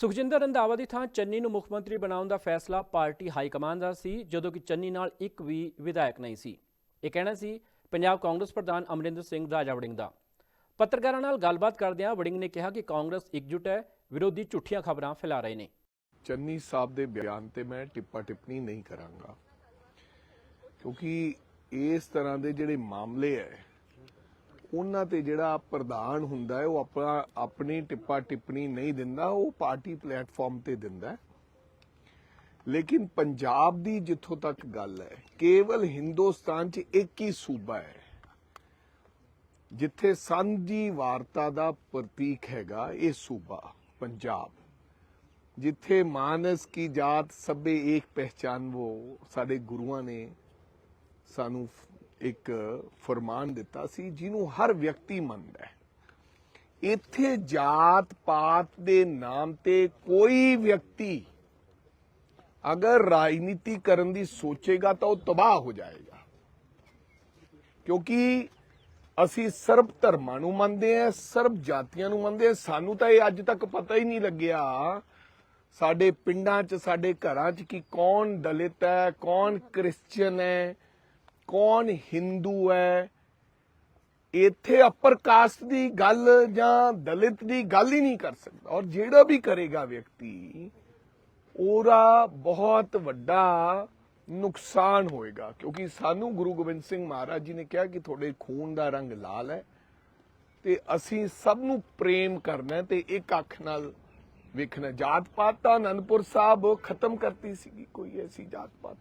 ਸੁਖਜਿੰਦਰ ਰੰਧਾਵਾ ਦੀ ਥਾਂ ਚੰਨੀ ਨੂੰ ਮੁੱਖ ਮੰਤਰੀ ਬਣਾਉਣ ਦਾ ਫੈਸਲਾ ਪਾਰਟੀ ਹਾਈ ਕਮਾਂਡ ਦਾ ਸੀ, ਜਦੋਂ ਕਿ ਚੰਨੀ ਨਾਲ ਇੱਕ ਵੀ ਵਿਧਾਇਕ ਨਹੀਂ ਸੀ। ਇਹ ਕਹਿਣਾ ਸੀ, ਪੰਜਾਬ ਕਾਂਗਰਸ ਪ੍ਰਧਾਨ ਅਮਰਿੰਦਰ ਸਿੰਘ ਰਾਜਾ ਵੜਿੰਗ ਦਾ। ਪੱਤਰਕਾਰਾਂ ਨਾਲ ਗੱਲਬਾਤ ਕਰਦਿਆਂ ਵੜਿੰਗ ਨੇ ਕਿਹਾ ਕਿ ਕਾਂਗਰਸ ਇਕਜੁੱਟ ਹੈ, ਵਿਰੋਧੀ ਝੂਠੀਆਂ ਖਬਰਾਂ ਫੈਲਾ ਰਹੇ ਨੇ। ਚੰਨੀ ਸਾਹਿਬ ਦੇ ਬਿਆਨ ਤੇ ਮੈਂ ਟਿੱਪਾ ਟਿੱਪਣੀ ਨਹੀਂ ਕਰਾਂਗਾ। ਕਿਉਂਕਿ ਇਸ ਤਰ੍ਹਾਂ ਦੇ ਜਿਹੜੇ ਮਾਮਲੇ ਹੈ ਉਹਨਾਂ ਤੇ ਜਿਹੜਾ ਪ੍ਰਧਾਨ ਹੁੰਦਾ ਹੈ, ਉਹ ਆਪਣਾ, ਆਪਣੀ ਟਿੱਪਾ ਟਿੱਪਣੀ ਨਹੀਂ ਦਿੰਦਾ, ਉਹ ਪਾਰਟੀ ਪਲੇਟਫਾਰਮ ਤੇ ਦਿੰਦਾ ਲੇਕਿਨ ਪੰਜਾਬ ਦੀ ਜਿੱਥੋਂ ਤੱਕ ਗੱਲ ਹੈ, ਕੇਵਲ ਹਿੰਦੁਸਤਾਨ 'ਚ ਇੱਕ ਹੀ ਸੂਬਾ ਹੈ, ਜਿੱਥੇ ਸਾਂਝੀ ਵਾਰਤਾ ਦਾ ਪ੍ਰਤੀਕ ਹੈਗਾ ਇਹ ਸੂਬਾ, ਪੰਜਾਬ। ਜਿੱਥੇ ਮਾਨਸ ਕੀ ਜਾਤ ਸਭੇ ਇੱਕ ਪਹਿਚਾਨ ਉਹ ਸਾਡੇ ਗੁਰੂਆਂ ਨੇ ਸਾਨੂੰ ਇੱਕ ਫਰਮਾਨ ਦਿੱਤਾ ਸੀ, ਜਿਹਨੂੰ ਹਰ ਵਿਅਕਤੀ ਮੰਨਦਾ ਹੈ। ਇੱਥੇ ਜਾਤ ਪਾਤ ਦੇ ਨਾਮ ਤੇ ਕੋਈ ਵਿਅਕਤੀ ਅਗਰ ਰਾਜਨੀਤੀ ਕਰਨ ਦੀ ਸੋਚੇਗਾ ਤਾਂ ਉਹ ਤਬਾਹ ਹੋ ਜਾਏਗਾ। ਕਿਉਂਕਿ ਅਸੀਂ ਸਰਬ ਧਰਮਾਂ ਨੂੰ ਮੰਨਦੇ ਹਾਂ, ਸਰਬ ਜਾਤੀਆਂ ਨੂੰ ਮੰਨਦੇ ਹਾਂ। ਸਾਨੂੰ ਤਾਂ ਇਹ ਅੱਜ ਤੱਕ ਪਤਾ ਹੀ ਨਹੀਂ ਲੱਗਿਆ ਸਾਡੇ ਪਿੰਡਾਂ 'ਚ, ਸਾਡੇ ਘਰਾਂ 'ਚ ਕਿ ਕੌਣ ਦਲਿਤ ਹੈ, ਕੌਣ ਕ੍ਰਿਸਚੀਅਨ ਹੈ। ਕੌਣ ਹਿੰਦੂ ਹੈ? ਇੱਥੇ ਅਪਰ ਕਾਸਟ ਦੀ ਗੱਲ ਜਾਂ ਦਲਿਤ ਦੀ ਗੱਲ ਹੀ ਨਹੀਂ ਕਰ ਸਕਦਾ। ਔਰ ਜਿਹੜਾ ਵੀ ਕਰੇਗਾ ਵਿਅਕਤੀ, ਉਹਦਾ ਬਹੁਤ ਵੱਡਾ ਨੁਕਸਾਨ ਹੋਏਗਾ। ਕਿਉਂਕਿ ਸਾਨੂੰ ਗੁਰੂ ਗੋਬਿੰਦ ਸਿੰਘ ਮਹਾਰਾਜ ਜੀ ਨੇ ਕਿਹਾ ਕਿ ਤੁਹਾਡੇ ਖੂਨ ਦਾ ਰੰਗ ਲਾਲ ਹੈ ਤੇ ਅਸੀਂ ਸਭ ਨੂੰ ਪ੍ਰੇਮ ਕਰਨਾ ਤੇ ਇੱਕ ਅੱਖ ਨਾਲ ਵੇਖਣਾ ਜਾਤ ਪਾਤ ਤਾਂ ਅਨੰਦਪੁਰ ਸਾਹਿਬ ਖਤਮ ਕਰਤੀ ਸੀਗੀ, ਕੋਈ ਐਸੀ ਜਾਤ ਪਾਤ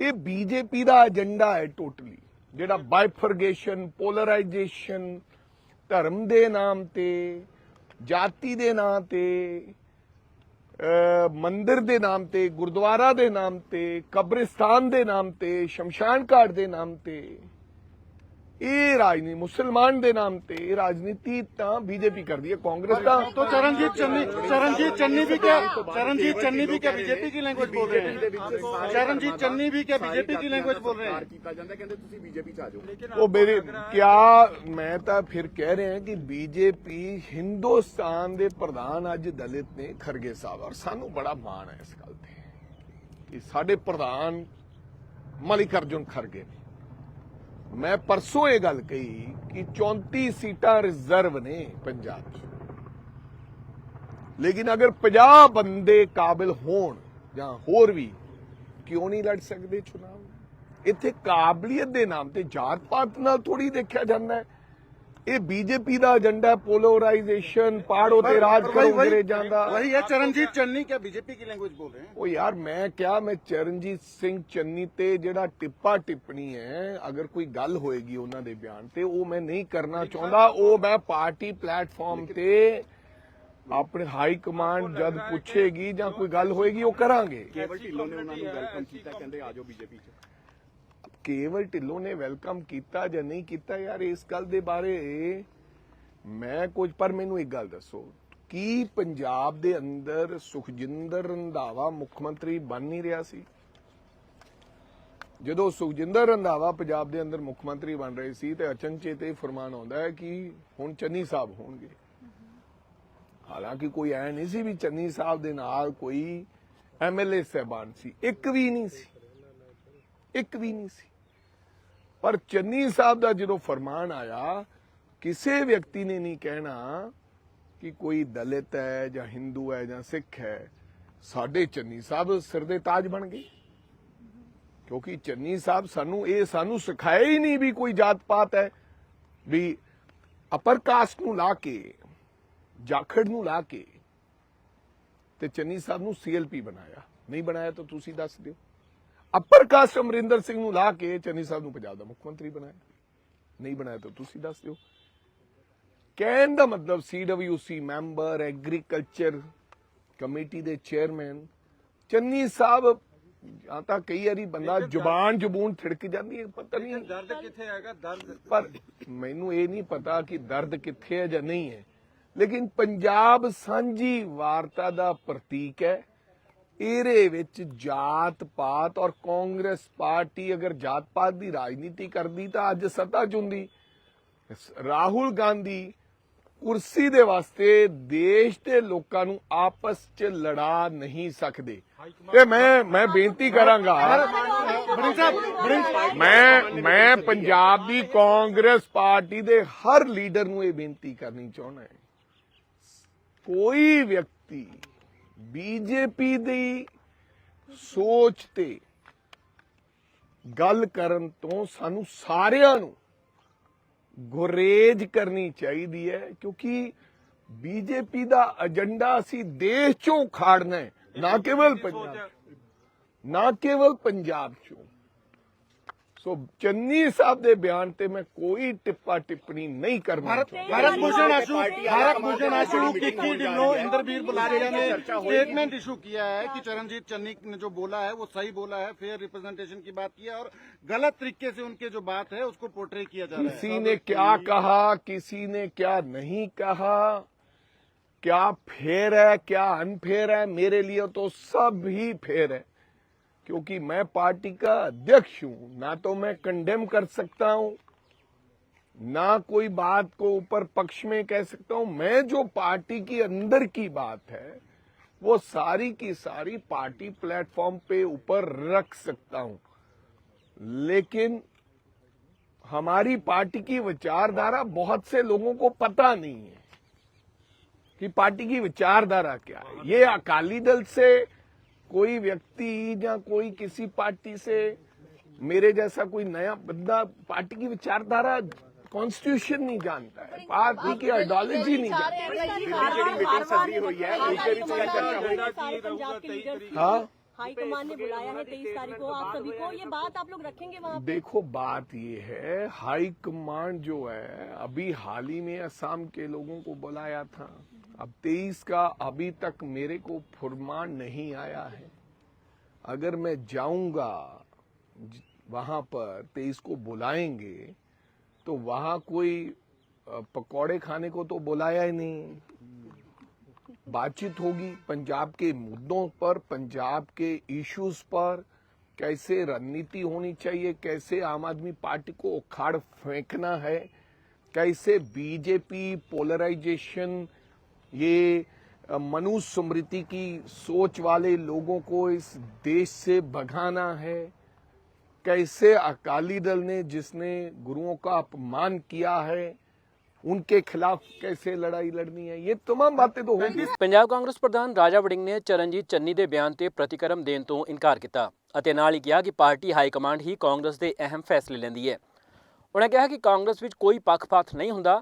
ਇਹ ਬੀਜੇਪੀ ਦਾ ਏਜੰਡਾ ਹੈ ਟੋਟਲੀ ਜਿਹੜਾ ਬਾਈਫਰਗੇਸ਼ਨ ਪੋਲਰਾਈਜੇਸ਼ਨ ਧਰਮ ਦੇ ਨਾਮ ਤੇ, ਜਾਤੀ ਦੇ ਨਾਮ ਤੇ ਮੰਦਿਰ ਦੇ ਨਾਮ ਤੇ, ਗੁਰਦੁਆਰਾ ਦੇ ਨਾਮ ਤੇ, ਕਬਰਿਸਤਾਨ ਦੇ ਨਾਮ ਤੇ, ਸ਼ਮਸ਼ਾਨ ਘਾਟ ਦੇ ਨਾਮ ਤੇ। ਇਹ ਰਾਜਨੀਤੀ ਮੁਸਲਮਾਨ ਦੇ ਨਾਮ ਤੇ ਇਹ ਰਾਜਨੀਤੀ ਤਾਂ ਬੀਜੇਪੀ ਕਰਦੀ ਹੈ ਕਾਂਗਰਸ ਤਾਂ तो चरणजीत चन्नी चरणजीत चन्नी भी क्या चरणजीत चन्नी भी क्या बीजेपी की लैंग्वेज बोल रहे हैं चरणजीत चन्नी भी क्या बीजेपी की लैंग्वेज बोल रहे हैं ਕੀਤਾ ਜਾਂਦਾ ਕਹਿੰਦੇ ਤੁਸੀਂ ਬੀਜੇਪੀ ਚ ਆ ਜਾਓ ਉਹ ਮੇਰੇ ਕਿਆ ਮੈਂ ਤਾਂ ਫਿਰ ਕਹਿ ਰਿਹਾ ਕਿ ਬੀਜੇਪੀ ਹਿੰਦੁਸਤਾਨ ਦੇ ਪ੍ਰਧਾਨ ਅੱਜ ਦਲਿਤ ਨੇ ਖਰਗੇ ਸਾਹਿਬ ਔਰ ਸਾਨੂੰ ਬੜਾ ਮਾਣ ਹੈ ਇਸ ਗੱਲ ਤੇ ਕਿ ਸਾਡੇ ਪ੍ਰਧਾਨ ਮਲਿਕ ਅਰਜੁਨ ਖਰਗੇ ਨੇ ਮੈਂ ਪਰਸੋਂ ਇਹ ਗੱਲ ਕਹੀ ਕਿ 34 ਸੀਟਾਂ ਰਿਜ਼ਰਵ ਨੇ ਪੰਜਾਬ 'ਚ। ਲੇਕਿਨ ਅਗਰ 50 ਬੰਦੇ ਕਾਬਿਲ ਹੋਣ ਜਾਂ ਹੋਰ ਵੀ, ਕਿਉਂ ਨਹੀਂ ਲੜ ਸਕਦੇ ਚੁਣਾਵ? ਇੱਥੇ ਕਾਬਲੀਅਤ ਦੇ ਨਾਮ ਤੇ ਜਾਤ ਪਾਤ ਨਾਲ ਥੋੜੀ ਦੇਖਿਆ ਜਾਂਦਾ ਹੈ। ਇਹ ਬੀਜੇਪੀ ਦਾ ਏਜੰਡਾ ਪੋਲਰਾਈਜੇਸ਼ਨ ਪਾੜੋ ਤੇ ਰਾਜ ਕਰੋ वही ਅੰਗਰੇਜ਼ਾਂ ਦਾ वही है चरणजीत चन्नी क्या बीजेपी की लैंग्वेज बोल रहे हैं ਉਹ ਯਾਰ ਮੈਂ ਕਿਹਾ ਮੈਂ ਚਰਨਜੀਤ ਸਿੰਘ ਚੰਨੀ ਤੇ ਜਿਹੜਾ ਟਿੱਪਾ ਟਿੱਪਣੀ ਹੈ ਅਗਰ ਕੋਈ ਗੱਲ ਹੋਏਗੀ ਉਹਨਾਂ ਦੇ ਬਿਆਨ ਤੇ ਉਹ ਮੈਂ ਨਹੀਂ ਕਰਨਾ ਚਾਹੁੰਦਾ ਉਹ ਮੈਂ ਪਾਰਟੀ ਪਲੇਟਫਾਰਮ ਤੇ ਆਪਣੇ ਹਾਈ ਕਮਾਂਡ ਜਦ ਪੁੱਛੇਗੀ ਜਾਂ ਕੋਈ ਗੱਲ ਹੋਏਗੀ ਉਹ ਕਰਾਂਗੇ ਕੇਵਲ ਢਿੱਲੋਂ ਨੇ ਉਹਨਾਂ ਨੂੰ ਵੈਲਕਮ ਕੀਤਾ ਕਹਿੰਦੇ ਆ ਜਾਓ ਬੀਜੇਪੀ ਚ ਕੇਵਲ ਢਿੱਲੋਂ ਨੇ ਵੈਲਕਮ ਕੀਤਾ ਜਾਂ ਨਹੀਂ ਕੀਤਾ ਯਾਰ ਇਸ ਗੱਲ ਦੇ ਬਾਰੇ? ਮੈਂ ਕੁਝ, ਪਰ ਮੈਨੂੰ ਇੱਕ ਗੱਲ ਦੱਸੋ। ਕੀ ਪੰਜਾਬ ਦੇ ਅੰਦਰ ਸੁਖਜਿੰਦਰ ਰੰਧਾਵਾ ਮੁੱਖ ਮੰਤਰੀ ਬਣ ਨਹੀਂ ਰਿਹਾ ਸੀ? ਜਦੋਂ ਸੁਖਜਿੰਦਰ ਰੰਧਾਵਾ ਪੰਜਾਬ ਦੇ ਅੰਦਰ ਮੁੱਖ ਮੰਤਰੀ ਬਣ ਰਹੇ ਸੀ ਤੇ ਅਚਨਚੇਤ ਇਹ ਫਰਮਾਨ ਆਉਂਦਾ ਹੈ ਕਿ ਹੁਣ ਚੰਨੀ ਸਾਹਿਬ ਹੋਣਗੇ। ਹਾਲਾਂਕਿ ਕੋਈ ਐ ਨਹੀਂ ਸੀ ਵੀ ਚੰਨੀ ਸਾਹਿਬ ਦੇ ਨਾਲ ਕੋਈ ਐਮਐਲਏ ਸਹਿਬਾਨ ਸੀ। ਇੱਕ ਵੀ ਨਹੀਂ ਸੀ। ਇੱਕ ਵੀ ਨਹੀਂ ਸੀ। ਪਰ ਚੰਨੀ ਸਾਹਿਬ ਦਾ ਜਦੋਂ ਫਰਮਾਨ ਆਇਆ, ਕਿਸੇ ਵਿਅਕਤੀ ਨੇ ਨਹੀਂ ਕਹਿਣਾ ਕਿ ਕੋਈ ਦਲਿਤ ਹੈ ਜਾਂ ਹਿੰਦੂ ਹੈ ਜਾਂ ਸਿੱਖ ਹੈ, ਸਾਡੇ ਚੰਨੀ ਸਾਹਿਬ ਸਿਰ ਦੇ ਤਾਜ ਬਣ ਗਏ। ਕਿਉਂਕਿ ਚੰਨੀ ਸਾਹਿਬ ਸਾਨੂੰ ਇਹ ਸਾਨੂੰ ਸਿਖਾਇਆ ਹੀ ਨਹੀਂ ਵੀ ਕੋਈ ਜਾਤ ਪਾਤ ਹੈ, ਵੀ ਅਪਰ ਕਾਸਟ ਨੂੰ ਲਾ ਕੇ, ਜਾਖੜ ਨੂੰ ਲਾ ਕੇ ਤੇ ਚੰਨੀ ਸਾਹਿਬ ਨੂੰ ਸੀਐਲਪੀ ਬਣਾਇਆ। ਨਹੀਂ ਬਣਾਇਆ ਤਾਂ ਤੁਸੀਂ ਦੱਸ ਦਿਓ। ਅਪਰ ਕਾਸਟ ਅਮਰਿੰਦਰ ਸਿੰਘ ਨੂੰ ਲਾ ਕੇ ਚੰਨੀ ਸਾਹਿਬ ਨੂੰ ਪੰਜਾਬ ਦਾ ਮੁੱਖ ਮੰਤਰੀ ਬਣਾਇਆ। ਨਹੀਂ ਬਣਾਇਆ ਤਾਂ ਤੁਸੀਂ ਦੱਸ ਦਿਓ। ਕਹਿਣ ਦਾ ਮਤਲਬ ਸੀਡਬਲਯੂਸੀ ਮੈਂਬਰ ਐਗਰੀਕਲਚਰ ਕਮੇਟੀ ਦੇ ਚੇਅਰਮੈਨ। ਚੰਨੀ ਸਾਹਿਬ ਜਾਂ ਤਾਂ ਕਈ ਵਾਰੀ ਬੰਦਾ ਜ਼ੁਬਾਨ ਜ਼ਬੂਨ ਥਿੜਕ ਜਾਂਦੀ ਹੈ ਪਤਾ ਨਹੀਂ। ਦਰਦ ਕਿੱਥੇ ਹੈਗਾ? ਦਰਦ ਪਰ ਮੈਨੂੰ ਇਹ ਨਹੀਂ ਪਤਾ ਕਿ ਦਰਦ ਕਿੱਥੇ ਹੈ ਜਾਂ ਨਹੀਂ ਹੈ। ਲੇਕਿਨ ਪੰਜਾਬ ਸਾਂਝੀ ਵਾਰਤਾ ਦਾ ਪ੍ਰਤੀਕ ਹੈ। ਇਹਦੇ ਵਿੱਚ ਜਾਤ ਪਾਤ ਔਰ ਕਾਂਗਰਸ ਪਾਰਟੀ ਅਗਰ ਜਾਤ ਪਾਤ ਦੀ ਰਾਜਨੀਤੀ ਕਰਦੀ ਤਾਂ ਅੱਜ ਸੱਤਾ ਚ ਰਾਹੁਲ ਗਾਂਧੀ ਕੁਰਸੀ ਦੇ ਵਾਸਤੇ ਦੇਸ਼ ਦੇ ਲੋਕਾਂ ਨੂੰ ਆਪਸ 'ਚ ਲੜਾ ਨਹੀਂ ਸਕਦੇ। ਤੇ ਮੈਂ ਮੈਂ ਬੇਨਤੀ ਕਰਾਂਗਾ, ਮੈਂ ਮੈਂ ਪੰਜਾਬ ਦੀ ਕਾਂਗਰਸ ਪਾਰਟੀ ਦੇ ਹਰ ਲੀਡਰ ਨੂੰ ਇਹ ਬੇਨਤੀ ਕਰਨੀ ਚਾਹੁੰਦਾ ਹਾਂ। ਕੋਈ ਵਿਅਕਤੀ ਬੀਜੇਪੀ ਦੀ ਸੋਚ ਤੇ ਗੱਲ ਕਰਨ ਤੋਂ ਸਾਨੂੰ ਸਾਰਿਆਂ ਨੂੰ ਗੁਰੇਜ ਕਰਨੀ ਚਾਹੀਦੀ ਹੈ ਕਿਉਂਕਿ ਬੀਜੇਪੀ ਦਾ ਏਜੰਡਾ ਅਸੀਂ ਦੇਸ਼ ਚੋਂ ਖਾੜਨਾ ਹੈ ਨਾ ਕੇਵਲ ਪੰਜਾਬ ਨਾ ਕੇਵਲ ਪੰਜਾਬ ਚੋਂ। ਸੋ ਚੰਨੀ ਸਾਹਿਬ ਦੇ ਬਿਆਨ ਤੇ ਮੈਂ ਕੋਈ ਟਿੱਪਾ ਟਿੱਪਣੀ ਨਹੀਂ ਕਰਨਾ ਚਾਹੁੰਦਾ भारत भूषण आशु भारत भूषण आशु किक्की ढिल्लो इंद्रवीर बुलारिया ने स्टेटमेंट इशू किया है कि चरणजीत चन्नी ने जो बोला है वो सही बोला है फेयर रिप्रेजेंटेशन की बात की है और गलत तरीके से उनके जो बात है उसको पोर्ट्रे किया जा रहा है किसी ने क्या कहा किसी ने क्या नहीं कहा क्या फेयर है क्या अनफेयर है मेरे लिए तो सब ही फेयर है क्योंकि मैं पार्टी का अध्यक्ष हूँ। ना तो मैं कंडेम कर सकता हूँ, ना कोई बात को ऊपर पक्ष में कह सकता हूँ। मैं जो पार्टी की अंदर की बात है, वो सारी की सारी पार्टी प्लेटफॉर्म पे ऊपर रख सकता हूँ। लेकिन हमारी पार्टी की विचारधारा बहुत से लोगों को पता नहीं है कि पार्टी की विचारधारा क्या है। ये अकाली दल से कोई व्यक्ति या कोई किसी पार्टी से मेरे जैसा कोई नया बंदा पार्टी की विचारधारा कॉन्स्टिट्यूशन नहीं जानता है। पार्टी की आइडियोलॉजी नहीं जानता। हाँ हाईकमान ने बुलाया है तेईस तारीख को आप सभी को ये बात आप लोग रखेंगे वहाँ देखो बात ये है हाईकमांड जो है अभी हाल ही में असम के लोगों को बुलाया था। अब तेईस का अभी तक मेरे को फुरमान नहीं आया है। अगर मैं जाऊँगा वहाँ पर तेईस को बुलाएँगे तो वहाँ कोई पकौड़े खाने को तो बुलाया ही नहीं। बातचीत होगी पंजाब के मुद्दों पर, पंजाब के इश्यूज़ पर, कैसे रणनीति होनी चाहिए, कैसे आम आदमी पार्टी को उखाड़ फेंकना है, कैसे बीजेपी पोलराइजेशन ये अ, मनुष्य स्मृति की सोच वाले लोगों को इस देश से भगाना है कैसे अकाली दल ने जिसने गुरुओं का अपमान किया है उनके खिलाफ कैसे लड़ाई लड़नी है ये तमाम बातें तो होंगी ਪੰਜਾਬ ਕਾਂਗਰਸ ਪ੍ਰਧਾਨ ਰਾਜਾ ਵੜਿੰਗ ਨੇ ਚਰਨਜੀਤ ਚੰਨੀ ਦੇ ਬਿਆਨ ਤੇ ਪ੍ਰਤੀਕਰਮ ਦੇਣ ਤੋਂ ਇਨਕਾਰ ਕੀਤਾ ਅਤੇ ਨਾਲ ਹੀ ਕਿਹਾ ਕਿ ਪਾਰਟੀ ਹਾਈ ਕਮਾਂਡ ਹੀ ਕਾਂਗਰਸ ਦੇ ਅਹਿਮ ਫੈਸਲੇ ਲੈਂਦੀ ਹੈ ਉਹਨਾਂ ਕਿਹਾ ਕਿ ਕਾਂਗਰਸ ਵਿੱਚ ਕੋਈ ਪੱਖਪਾਤ ਨਹੀਂ ਹੁੰਦਾ